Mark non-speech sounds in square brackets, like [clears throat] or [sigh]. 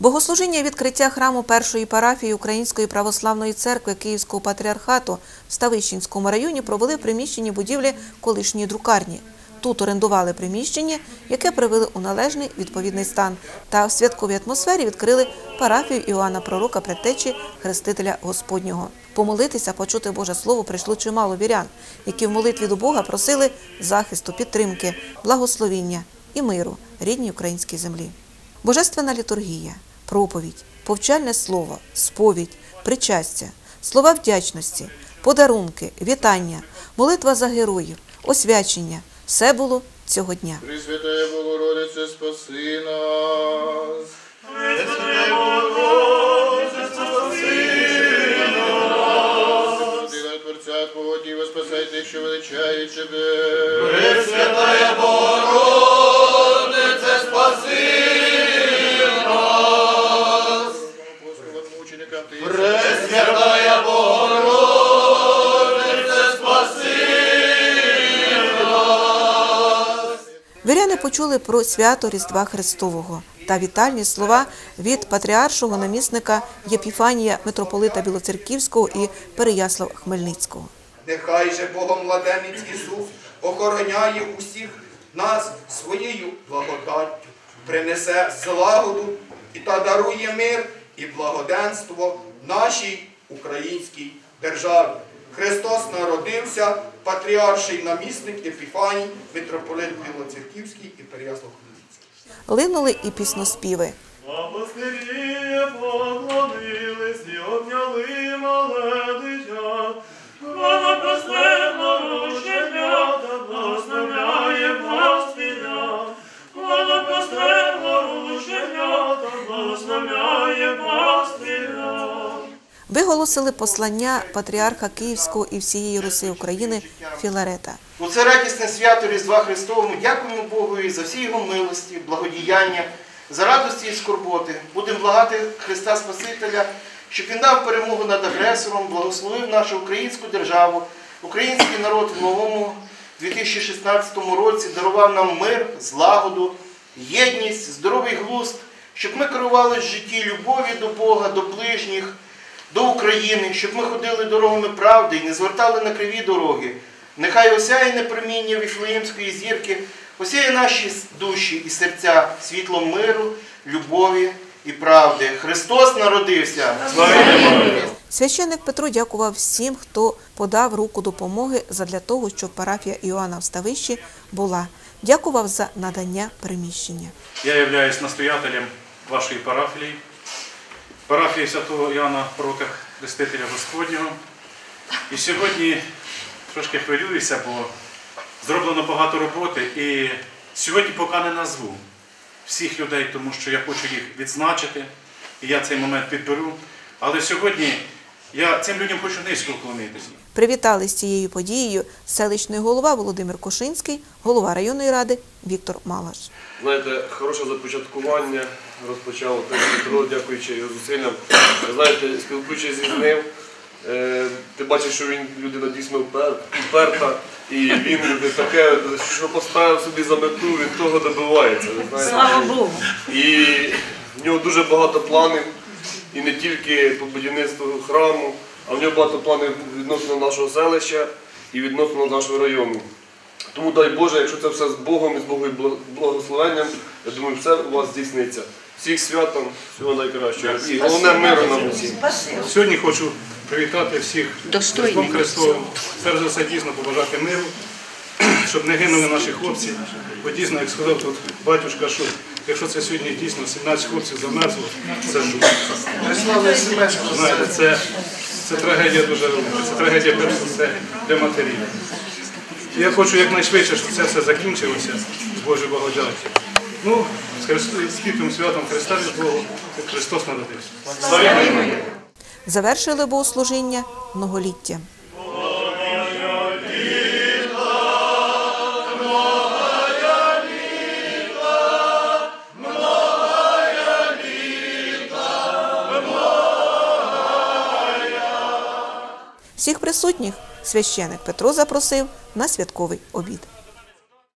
Богослужіння відкриття храму першої парафії Української православної церкви Київського патріархату в Ставищенському районі провели в приміщенні будівлі колишньої друкарні. Тут орендували приміщення, яке привели у належний відповідний стан, та в святковій атмосфері відкрили парафію Іоанна Пророка Предтечі Хрестителя Господнього. Помолитися, почути Боже Слово прийшло чимало вірян, які в молитві до Бога просили захисту, підтримки, благословіння і миру рідній українській землі. Божественна літургія, проповідь, повчальне слово, сповідь, причастя, слова вдячності, подарунки, вітання, молитва за героїв, освячення все було цього дня. Пресвятая Богородице, спаси нас. Пресвятая Творця Твого Діва, спасай тих, що величають Тебе. Почули про свято Різдва Христового та вітальні слова від патріаршого намісника Єпіфанія митрополита Білоцерківського і Переяслав Хмельницького. Нехай же Богом младенець Ісус охороняє усіх нас своєю благодаттю, принесе злагоду і та дарує мир і благоденство нашій українській державі. Христос народився, патріарший намісник Епіфаній, митрополит Білоцерківський і Переяслав Хмельницький. Линули і пісноспіви. Апостолі поклонились і обняли мале Виголосили послання патріарха Київського і всієї Руси України Філарета. У це радісне свято Різдва Христовому дякуємо Богу за всі його милості, благодіяння, за радості і скорботи. Будемо благати Христа Спасителя, щоб Він дав перемогу над агресором, благословив нашу українську державу, український народ в новому 2016 році дарував нам мир, злагоду, єдність, здоровий глузд, щоб ми керували в житті любові до Бога, до ближніх, до України, щоб ми ходили дорогами правди і не звертали на криві дороги. Нехай осяяне проміння Віфлеємської зірки, осяє наші душі і серця світлом миру, любові і правди. Христос народився! Священник Петро дякував всім, хто подав руку допомоги задля того, щоб парафія Іоанна в Ставищі була. Дякував за надання приміщення. Я являюсь настоятелем вашої парафії, парафії святого Іоанна Пророка Хрестителя Господнього. І сьогодні трошки хвилююся, бо зроблено багато роботи. І сьогодні поки не назву всіх людей, тому що я хочу їх відзначити, і я цей момент підберу. Але сьогодні я цим людям хочу низько вклонитися. Привітали з цією подією селищний голова Володимир Кушинський, голова районної ради Віктор Малаш. Знаєте, хороше започаткування розпочав отець Петро, дякуючи його зусиллям. Знаєте, спілкуючись з ним, е, ти бачиш, що він людина дійсно впер- вперта, і він люди таке, що поставив собі за мету, він того добивається. знаєте. Слава Богу. І в нього дуже багато планів, і не тільки по будівництву храму, а в нього багато планів відносно нашого селища і відносно нашого району. Тому дай Боже, якщо це все з Богом і з Богом благословенням, я думаю, все у вас здійсниться. Всіх святом, всього найкращого. І головне миру нам усім. Сьогодні хочу привітати всіх. Різдвом Христовим. Перш за все дійсно побажати миру, [clears throat] щоб не гинули наші хлопці. Бо дійсно, як сказав тут батюшка, що якщо це сьогодні дійсно 17 хлопців замерзло, це жуть. Знаєте, це, це трагедія дуже велика. Це трагедія перш за все для матерів. Я хочу якнайшвидше, щоб це все закінчилося з Божою благодаті. Ну, з Христо- з світлим святом Христа від Богу, Христос народився. Завершили богослужіння многоліття. Всіх присутніх священик Петро запросив на святковий обід.